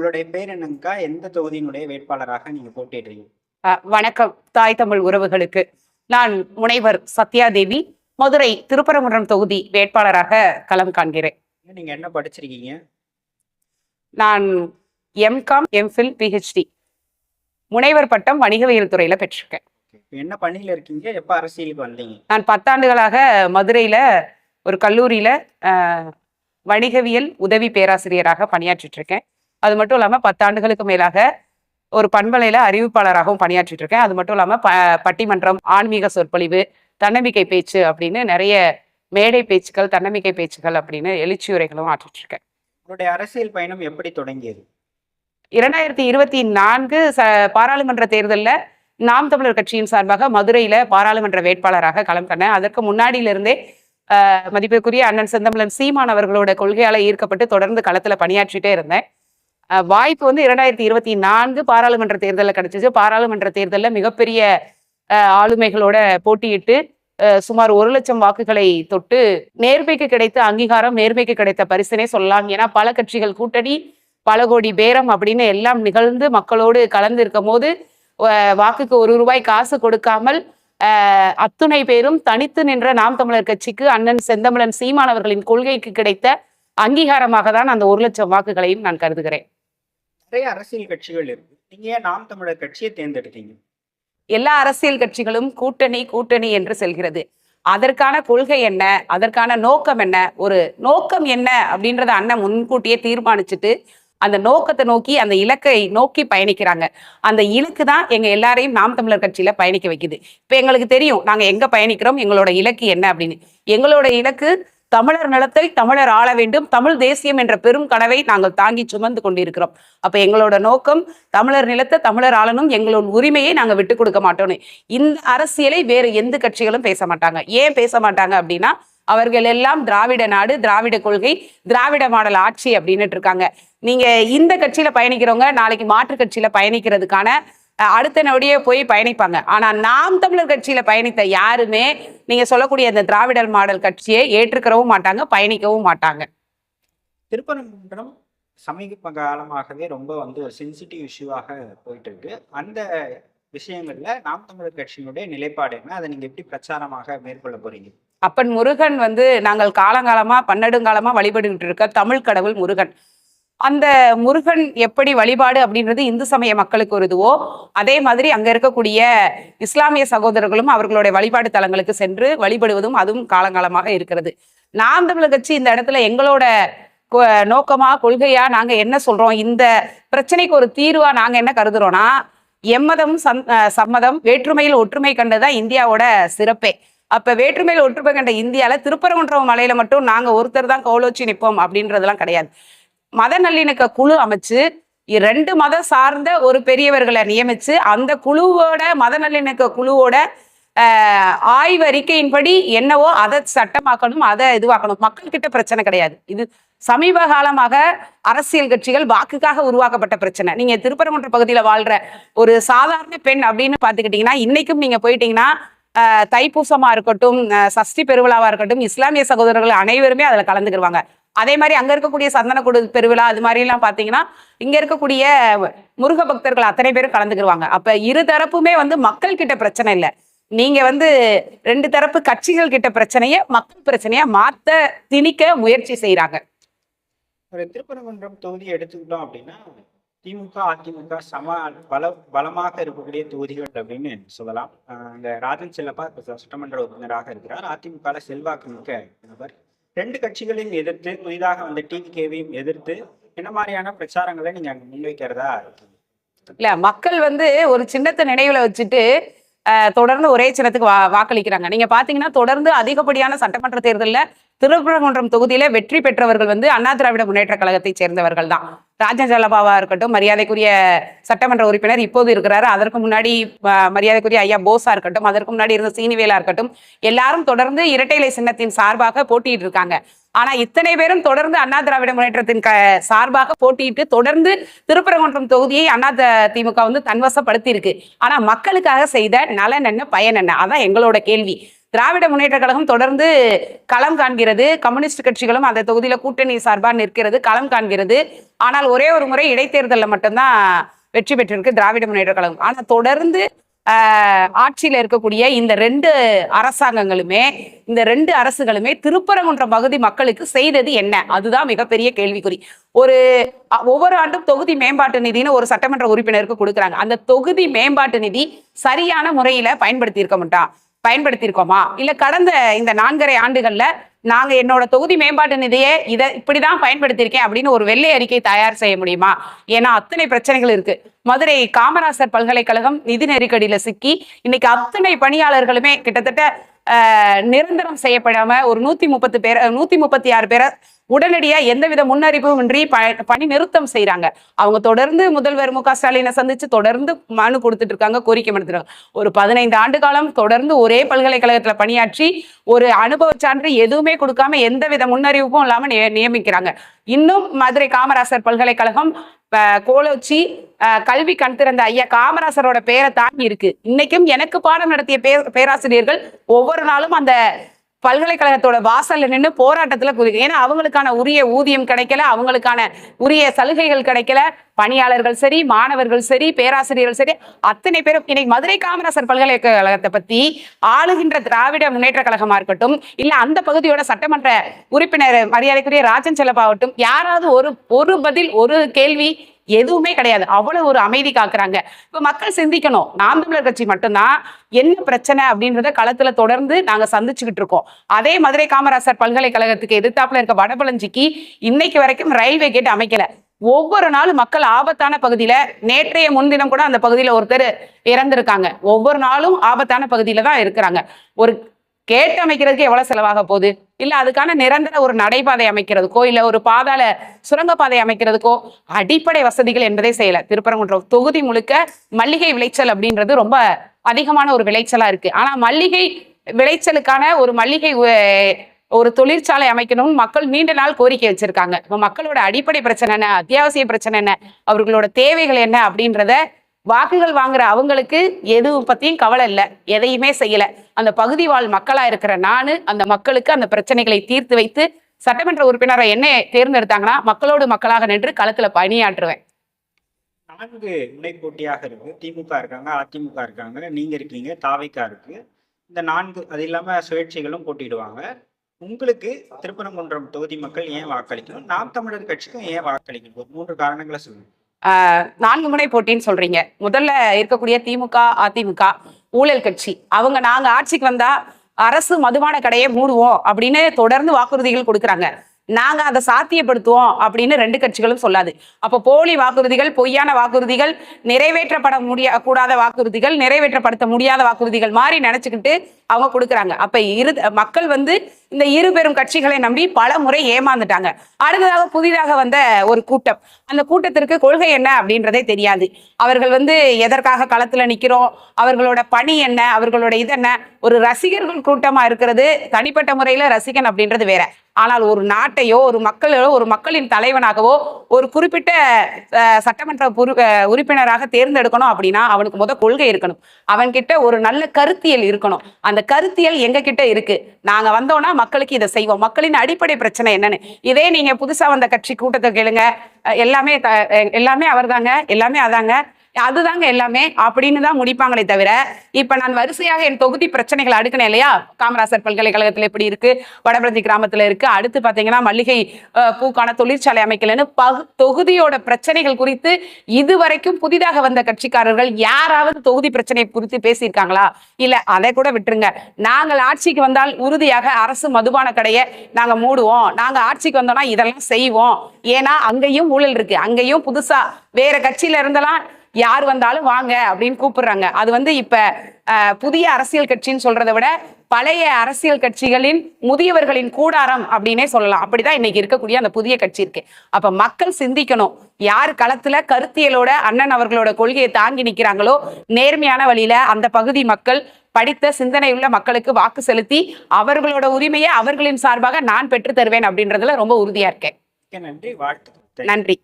உங்களுடைய பேர் என்னங்கக்கா? எந்த தொகுதியினுடைய வேட்பாளராக நீங்க போட்டிடுறீங்க வணக்கம். தாய் தமிழ் உறவுகளுக்கு. நான் முனைவர் சத்யாதேவி மதுரை திருப்பரங்குன்றம் தொகுதி வேட்பாளராக களம் காண்கிறேன். நீங்க என்ன படிச்சிருக்கீங்க? நான் எம்காம் எம்ஃபில் பிஹெச்டி முனைவர் பட்டம் வணிகவியல் துறையில பெற்றிருக்கேன். என்ன பணியில இருக்கீங்க? எப்ப அரசியலுக்கு வந்தீங்க? நான் பத்தாண்டுகளாக மதுரையில ஒரு கல்லூரியில வணிகவியல் உதவி பேராசிரியராக பணியாற்றிட்டு இருக்கேன். அது மட்டும் இல்லாம பத்தாண்டுகளுக்கு மேலாக ஒரு பண்பலையில அறிவிப்பாளராகவும் பணியாற்றிட்டு இருக்கேன் அது மட்டும் இல்லாம ப பட்டிமன்றம் ஆன்மீக சொற்பொழிவு தன்னம்பிக்கை பேச்சு அப்படின்னு நிறைய மேடை பேச்சுக்கள் தன்னம்பிக்கை பேச்சுக்கள் அப்படின்னு எழுச்சியுரைகளும் ஆற்றிட்டு இருக்கேன் உங்களுடைய அரசியல் பயணம் எப்படி தொடங்கியது? இரண்டாயிரத்தி இருபத்தி நான்கு ச பாராளுமன்ற தேர்தலில் நாம் தமிழர் கட்சியின் சார்பாக மதுரையில பாராளுமன்ற வேட்பாளராக களம் கண்டேன். அதற்கு முன்னாடியிலிருந்தே மதிப்பிற்குரிய அண்ணன் செந்தமிழன் சீமான் அவர்களோட கொள்கையால ஈர்க்கப்பட்டு தொடர்ந்து களத்துல பணியாற்றிட்டே இருந்தேன். வாய்ப்பு வந்து இரண்டாயிரத்தி இருபத்தி நான்கு பாராளுமன்ற தேர்தலில் கிடைச்சிச்சு. பாராளுமன்ற தேர்தலில் மிகப்பெரிய ஆளுமைகளோட போட்டியிட்டு சுமார் ஒரு லட்சம் வாக்குகளை தொட்டு நேர்மைக்கு கிடைத்த அங்கீகாரம் நேர்மைக்கு கிடைத்த பரிசுனே சொல்லலாம். ஏன்னா பல கட்சிகள் கூட்டணி பல கோடி பேரம் அப்படின்னு எல்லாம் நிகழ்ந்து மக்களோடு கலந்து இருக்கும் போது வாக்குக்கு ஒரு ரூபாய் காசு கொடுக்காமல் அத்துணை பேரும் தனித்து நின்ற நாம் தமிழர் கட்சிக்கு அண்ணன் செந்தமிழன் சீமானவர்களின் கொள்கைக்கு கிடைத்த அங்கீகாரமாக தான் அந்த ஒரு லட்சம் வாக்குகளையும் நான் கருதுகிறேன். நிறைய அரசியல் கட்சிகள் இருக்கு. நீங்க ஏன் நாம் தமிழர் கட்சியை தேர்ந்தெடுத்தீங்க? எல்லா அரசியல் கட்சிகளும் கூட்டணி கூட்டணி என்று செல்கிறது. அதற்கான கொள்கை என்ன? அதற்கான நோக்கம் என்ன? ஒரு நோக்கம் என்ன? அப்படின்றத அண்ணன் முன்கூட்டியே தீர்மானிச்சுட்டு அந்த நோக்கத்தை நோக்கி அந்த இலக்கை நோக்கி பயணிக்கிறாங்க. அந்த இலக்கு தான் எங்க எல்லாரையும் நாம் தமிழர் கட்சியில பயணிக்க வைக்குது. இப்ப எங்களுக்கு தெரியும் நாங்க எங்க பயணிக்கிறோம்? எங்களோட இலக்கு என்ன அப்படின்னு. எங்களோட இலக்கு தமிழர் நிலத்தை தமிழர் ஆள வேண்டும். தமிழ் தேசியம் என்ற பெரும் கனவை நாங்கள் தாங்கி சுமந்து கொண்டிருக்கிறோம். அப்ப எங்களோட நோக்கம் தமிழர் நிலத்தை தமிழர் ஆளணும். எங்களோட உரிமையை நாங்கள் விட்டு கொடுக்க மாட்டோம்னு. இந்த அரசியலை வேறு எந்த கட்சிகளும் பேச மாட்டாங்க. ஏன் பேச மாட்டாங்க அப்படின்னா அவர்கள் எல்லாம் திராவிட நாடு திராவிட கொள்கை திராவிட மாடல் ஆட்சி அப்படின்னுட்டு இருக்காங்க. நீங்க இந்த கட்சியில பயணிக்கிறவங்க நாளைக்கு மாற்று கட்சியில பயணிக்கிறதுக்கான அடுத்த நொடியே போய் பயணிப்பாங்க. ஆனா நாம் தமிழர் கட்சியில பயணித்த யாருமே நீங்க சொல்லக்கூடிய அந்த திராவிடர் மாடல் கட்சியை ஏற்றுக்கிறவும் மாட்டாங்க பயணிக்கவும் மாட்டாங்க. திருப்பரங்குன்றம் சமீப காலமாகவே ரொம்ப வந்து ஒரு சென்சிட்டிவ் இஷ்யூவாக போயிட்டு இருக்கு அந்த விஷயங்கள்ல நாம் தமிழர் கட்சியினுடைய நிலைப்பாடு என்ன? அதை நீங்க எப்படி பிரச்சாரமாக மேற்கொள்ள போறீங்க? அப்பன் முருகன் வந்து நாங்கள் காலங்காலமா பன்னெடுங்காலமா வழிபட்டுக்கிட்டு இருக்க தமிழ் கடவுள் முருகன். அந்த முருகன் எப்படி வழிபாடு அப்படின்றது இந்து சமய மக்களுக்கு ஒரு இதுவோ அதே மாதிரி அங்க இருக்கக்கூடிய இஸ்லாமிய சகோதரர்களும் அவர்களுடைய வழிபாடு தலங்களுக்கு சென்று வழிபடுவதும் அதுவும் காலங்காலமாக இருக்கிறது. நாம் தமிழர் கட்சி இந்த இடத்துல எங்களோட நோக்கமா கொள்கையா நாங்க என்ன சொல்றோம்? இந்த பிரச்சனைக்கு ஒரு தீர்வா நாங்க என்ன கருதுறோம்னா எம்மதம் சம் சம்மதம் வேற்றுமையில் ஒற்றுமை கண்டதுதான் இந்தியாவோட சிறப்பே. அப்ப வேற்றுமையில் ஒற்றுமை கண்ட இந்தியால திருப்பரங்குன்றம் மலையில மட்டும் நாங்க ஒருத்தர் தான் கோலோச்சி நிற்போம் அப்படின்றதெல்லாம் கிடையாது. மத நல்லிணக்க குழு அமைச்சு ரெண்டு மதம் சார்ந்த ஒரு பெரியவர்களை நியமிச்சு அந்த குழுவோட மத நல்லிணக்க குழுவோட ஆய்வறிக்கையின்படி என்னவோ அதை சட்டமாக்கணும் அதை இதுவாக்கணும். மக்கள் கிட்ட பிரச்சனை கிடையாது. இது சமீப காலமாக அரசியல் கட்சிகள் வாக்குக்காக உருவாக்கப்பட்ட பிரச்சனை. நீங்க திருப்பரங்குன்ற பகுதியில வாழ்ற ஒரு சாதாரண பெண் அப்படின்னு பாத்துக்கிட்டீங்கன்னா இன்னைக்கும் நீங்க போயிட்டீங்கன்னா தைப்பூசமா இருக்கட்டும் சஷ்டி பெருவிழாவா இருக்கட்டும் இஸ்லாமிய சகோதரர்கள் அனைவருமே அதுல கலந்துக்கிடுவாங்க அதே மாதிரி அங்க இருக்கக்கூடிய சந்தனக்கூடு பெருவிழா அது மாதிரி எல்லாம் பாத்தீங்கன்னா இங்க இருக்கக்கூடிய முருக பக்தர்கள் அத்தனை பேரும் கலந்துக்கிடுவாங்க அப்ப இரு தரப்புமே வந்து மக்கள் கிட்ட பிரச்சனை இல்லை. நீங்க வந்து ரெண்டு தரப்பு கட்சிகள் கிட்ட பிரச்சனையை மக்கள் பிரச்சனையை மாத்த திணிக்க முயற்சி செய்யறாங்க திருப்பரங்குன்றம் தொகுதி எடுத்துக்கிட்டோம் அப்படின்னா திமுக அதிமுக சம பல பலமாக இருக்கக்கூடிய தொகுதிகள் அப்படின்னு சொல்லலாம். இந்த ராஜன் செல்லப்பா இப்ப சட்டமன்ற உறுப்பினராக இருக்கிறார். அதிமுக செல்வாக்கு மிக்க நபர். ரெண்டு கட்சிகளையும் எதிர்த்து புதிதாக வந்த டிவிகேவையும் எதிர்த்து என்ன மாதிரியான பிரச்சாரங்களை நீங்க அங்க முன்வைக்கிறதா? இல்ல மக்கள் வந்து ஒரு சின்னத்தை நினைவுல வச்சுட்டு தொடர்ந்து ஒரே சின்னத்துக்கு வா வாக்களிக்கிறாங்க. நீங்க பாத்தீங்கன்னா தொடர்ந்து அதிகப்படியான சட்டமன்ற தேர்தலில் திருப்பரங்குன்றம் தொகுதியில வெற்றி பெற்றவர்கள் வந்து அண்ணா திராவிட முன்னேற்ற கழகத்தை சேர்ந்தவர்கள் தான். ராஜன் ஜலபாவா இருக்கட்டும் மரியாதைக்குரிய சட்டமன்ற உறுப்பினர் இப்போது இருக்கிறாரு. அதற்கு முன்னாடி மரியாதைக்குரிய ஐயா போஸா இருக்கட்டும் அதற்கு முன்னாடி இருந்த சீனிவேலா இருக்கட்டும் எல்லாரும் தொடர்ந்து இரட்டை இலை சின்னத்தின் சார்பாக போட்டியிட்டு இருக்காங்க. ஆனா இத்தனை பேரும் தொடர்ந்து அண்ணா திராவிட முன்னேற்றத்தின் க சார்பாக போட்டியிட்டு தொடர்ந்து திருப்பரங்குன்றம் தொகுதியை அண்ணா த- திமுக வந்து தன்வசப்படுத்தி இருக்கு ஆனா மக்களுக்காக செய்த நலன் என்ன பயன் என்ன? அதான் எங்களோட கேள்வி. திராவிட முன்னேற்ற கழகம் தொடர்ந்து களம் காண்கிறது. கம்யூனிஸ்ட் கட்சிகளும் அந்த தொகுதியில கூட்டணி சார்பாக நிற்கிறது களம் காண்கிறது. ஆனால் ஒரே ஒரு முறை இடைத்தேர்தலில் மட்டும்தான் வெற்றி பெற்றிருக்கு திராவிட முன்னேற்ற கழகம். ஆனால் தொடர்ந்து ஆஹ், ஆட்சியில இருக்கக்கூடிய இந்த ரெண்டு அரசாங்கங்களுமே இந்த ரெண்டு அரசுகளுமே திருப்பரங்குன்றம் பகுதி மக்களுக்கு செய்தது என்ன? அதுதான் மிகப்பெரிய கேள்விக்குறி. ஒரு ஒவ்வொரு ஆண்டும் தொகுதி மேம்பாட்டு நிதின்னு ஒரு சட்டமன்ற உறுப்பினருக்கு கொடுக்குறாங்க. அந்த தொகுதி மேம்பாட்டு நிதி சரியான முறையில பயன்படுத்தி இருக்க மாட்டான். பயன்படுத்தியிருக்கோமா? இல்ல கடந்த இந்த நான்கரை ஆண்டுகள்ல நாங்க என்னோட தொகுதி மேம்பாட்டு நிதியை இதை இப்படிதான் பயன்படுத்தியிருக்கேன் அப்படின்னு ஒரு வெள்ளை அறிக்கை தயார் செய்ய முடியுமா? ஏன்னா அத்தனை பிரச்சனைகள் இருக்கு. மதுரை காமராசர் பல்கலைக்கழகம் நிதி நெருக்கடியில சிக்கி இன்னைக்கு அத்தனை பணியாளர்களுமே கிட்டத்தட்ட ஆஹ், நிரந்தரம் செய்யப்படாம ஒரு நூத்தி முப்பத்து பேர் நூத்தி முப்பத்தி ஆறு பேரை உடனடியாக எந்தவித முன்னறிவிப்பும் இன்றி ப- பணி நிறுத்தம் செய்கிறாங்க அவங்க தொடர்ந்து முதல்வர் மு க ஸ்டாலினை சந்திச்சு தொடர்ந்து மனு கொடுத்துட்டு இருக்காங்க கோரிக்கை மனுத்துறாங்க ஒரு பதினைந்து ஆண்டு காலம் தொடர்ந்து ஒரே பல்கலைக்கழகத்தில் பணியாற்றி ஒரு அனுபவ சான்று எதுவுமே கொடுக்காம எந்தவித முன்னறிவிப்பும் இல்லாமல் நிய- நியமிக்கிறாங்க. இன்னும் மதுரை காமராசர் பல்கலைக்கழகம் அஹ், கோலோச்சி கல்வி கண் திறந்த ஐயா காமராசரோட பேரை தாங்கி இருக்கு. இன்னைக்கும் எனக்கு பாடம் நடத்திய பேராசிரியர்கள் ஒவ்வொரு நாளும் அந்த பல்கலைக்கழகத்தோட வாசல்ல நின்று போராட்டத்துல குதி ஏன்னா அவங்களுக்கான உரிய ஊதியம் கிடைக்கல அவங்களுக்கான உரிய சலுகைகள் கிடைக்கல. பணியாளர்கள் சரி மாணவர்கள் சரி பேராசிரியர்கள் சரி அத்தனை பேரும் இன்னைக்கு மதுரை காமராசர் பல்கலைக்கழகத்தை பத்தி ஆளுகின்ற திராவிட முன்னேற்ற கழகமா இருக்கட்டும் இல்ல அந்த பகுதியோட சட்டமன்ற உறுப்பினர் மரியாதைக்குரிய ராஜன் செல்லப்பாகட்டும் யாராவது ஒரு ஒரு பதில் ஒரு கேள்வி எதுவுமே கிடையாது. அவ்வளவு ஒரு அமைதி காக்குறாங்க. இப்ப மக்கள் சிந்திக்கணும். நாம் தமிழர் கட்சி மட்டும்தான் என்ன பிரச்சனை அப்படின்றத களத்துல தொடர்ந்து நாங்க சந்திச்சுக்கிட்டு இருக்கோம். அதே மதுரை காமராசர் பல்கலைக்கழகத்துக்கு எதிர்த்தாப்புல இருக்க வடபழஞ்சிக்கு இன்னைக்கு வரைக்கும் ரயில்வே கேட் அமைக்கல. ஒவ்வொரு நாளும் மக்கள் ஆபத்தான பகுதியில நேற்றைய முன்தினம் கூட அந்த பகுதியில ஒருத்தர் இறந்திருக்காங்க. ஒவ்வொரு நாளும் ஆபத்தான பகுதியில தான் இருக்கிறாங்க. ஒரு கேட்டு அமைக்கிறதுக்கு எவ்வளவு செலவாக போகுது? இல்ல அதுக்கான நிரந்தர ஒரு நடைபாதை அமைக்கிறதுக்கோ இல்ல ஒரு பாதாள சுரங்கப்பாதை அமைக்கிறதுக்கோ அடிப்படை வசதிகள் என்பதே செய்யல. திருப்பரங்குன்றம் தொகுதி முழுக்க மல்லிகை விளைச்சல் அப்படின்றது ரொம்ப அதிகமான ஒரு விளைச்சலா இருக்கு. ஆனா மல்லிகை விளைச்சலுக்கான ஒரு மல்லிகை ஒரு தொழிற்சாலை அமைக்கணும்னு மக்கள் நீண்ட நாள் கோரிக்கை வச்சிருக்காங்க. இப்ப மக்களோட அடிப்படை பிரச்சனை என்ன? அத்தியாவசிய பிரச்சனை என்ன? அவர்களோட தேவைகள் என்ன? அப்படின்றத வாக்குகள் வாங்குற அவங்களுக்கு எதுவும் பத்தியும் கவலை இல்லை. எதையுமே செய்யல. அந்த பகுதி வாழ் மக்களா இருக்கிற நான் அந்த மக்களுக்கு அந்த பிரச்சனைகளை தீர்த்து வைத்து சட்டமன்ற உறுப்பினரை என்ன தேர்ந்தெடுத்தாங்கன்னா மக்களோடு மக்களாக நின்று களத்துல பணியாற்றுவேன். நான்கு முனை போட்டியாக இருக்கு. திமுக இருக்காங்க அதிமுக இருக்காங்க நீங்க இருக்கீங்க தாவைக்கா இருக்கு. இந்த நான்கு அது இல்லாம சுயேட்சைகளும் போட்டிடுவாங்க உங்களுக்கு திருப்பரங்குன்றம் தொகுதி மக்கள் ஏன் வாக்களிக்கணும்? நாம் தமிழர் கட்சிக்கும் ஏன் வாக்களிக்கணும்? ஒரு மூன்று காரணங்களை சொல்லுங்க. நான்கு முனை போட்டின்னு சொல்றீங்க. முதல்ல இருக்கக்கூடிய திமுக அதிமுக ஊழல் கட்சி. அவங்க நாங்க ஆட்சிக்கு வந்தா அரசு மதுபான கடையை மூடுவோம் அப்படின்னு தொடர்ந்து வாக்குறுதிகள் கொடுக்குறாங்க. நாங்க அதை சாத்தியப்படுத்துவோம் அப்படின்னு ரெண்டு கட்சிகளும் சொல்லாது. அப்போ போலி வாக்குறுதிகள் பொய்யான வாக்குறுதிகள் நிறைவேற்றப்பட முடிய கூடாத வாக்குறுதிகள் நிறைவேற்றப்படுத்த முடியாத வாக்குறுதிகள் மாதிரி நினைச்சுக்கிட்டு அவங்க கொடுக்குறாங்க. அப்ப இரு மக்கள் வந்து இந்த இரு பெரும் கட்சிகளை நம்பி பல முறை ஏமாந்துட்டாங்க. அடுத்ததாக புதிதாக வந்த ஒரு கூட்டம். அந்த கூட்டத்திற்கு கொள்கை என்ன அப்படின்றதே தெரியாது. அவர்கள் வந்து எதற்காக களத்துல நிக்கிறோம்? அவர்களோட பணி என்ன? அவர்களோட இது என்ன? ஒரு ரசிகர்கள் கூட்டமா இருக்கிறது. தனிப்பட்ட முறையில ரசிகன் அப்படின்றது வேற. ஆனால் ஒரு நாட்டையோ ஒரு மக்களையோ ஒரு மக்களின் தலைவனாகவோ ஒரு குறிப்பிட்ட சட்டமன்ற உறுப்பினராக தேர்ந்தெடுக்கணும் அப்படின்னா அவனுக்கு முத கொள்கை இருக்கணும். அவன்கிட்ட ஒரு நல்ல கருத்தியல் இருக்கணும். அந்த கருத்தியல் எங்க கிட்ட இருக்கு? நாங்க வந்தோம்னா மக்களுக்கு இதை செய்வோம். மக்களின் அடிப்படை பிரச்சனை என்னன்னு? இதே நீங்க புதுசா வந்த கட்சி கூட்டத்தை கேளுங்க. எல்லாமே எல்லாமே அவர்தாங்க. எல்லாமே அதாங்க. அதுதாங்க எல்லாமே அப்படின்னு தான் முடிப்பாங்களே தவிர இப்ப நான் வரிசையாக என் தொகுதி பிரச்சனைகள் அடுக்கினேன் இல்லையா? காமராசர் பல்கலைக்கழகத்துல எப்படி இருக்கு? வடபிரதி கிராமத்துல இருக்கு. அடுத்து பாத்தீங்கன்னா மல்லிகை பூக்கான தொழிற்சாலை அமைக்கலன்னு பகு தொகுதியோட பிரச்சனைகள் குறித்து இதுவரைக்கும் புதிதாக வந்த கட்சிக்காரர்கள் யாராவது தொகுதி பிரச்சனை குறித்து பேசியிருக்காங்களா? இல்ல அதை கூட விட்டுருங்க. நாங்கள் ஆட்சிக்கு வந்தால் உறுதியாக அரசு மதுபான கடையை நாங்க மூடுவோம். நாங்க ஆட்சிக்கு வந்தோம்னா இதெல்லாம் செய்வோம். ஏன்னா அங்கேயும் ஊழல் இருக்கு. அங்கேயும் புதுசா வேற கட்சியில இருந்தெல்லாம் யார் வந்தாலும் வாங்க அப்படின்னு கூப்பிடுறாங்க. அது வந்து இப்ப புதிய அரசியல் கட்சின்னு சொல்றதை விட பழைய அரசியல் கட்சிகளின் முதியவர்களின் கூடாரம் அப்படின்னே சொல்லலாம். அப்படிதான் இன்னைக்கு இருக்கக்கூடிய அந்த புதிய கட்சி இருக்கு. அப்ப மக்கள் சிந்திக்கணும். யார் களத்துல கருத்தியலோட அண்ணன் அவர்களோட கொள்கையை தாங்கி நிக்கிறாங்களோ நேர்மையான வழியில அந்த பகுதி மக்கள் படித்த சிந்தனையுள்ள மக்களுக்கு வாக்கு செலுத்தி அவர்களோட உரிமையை அவர்களின் சார்பாக நான் பெற்று தருவேன் அப்படின்றதுல ரொம்ப உறுதியா இருக்கேன். நன்றி நன்றி.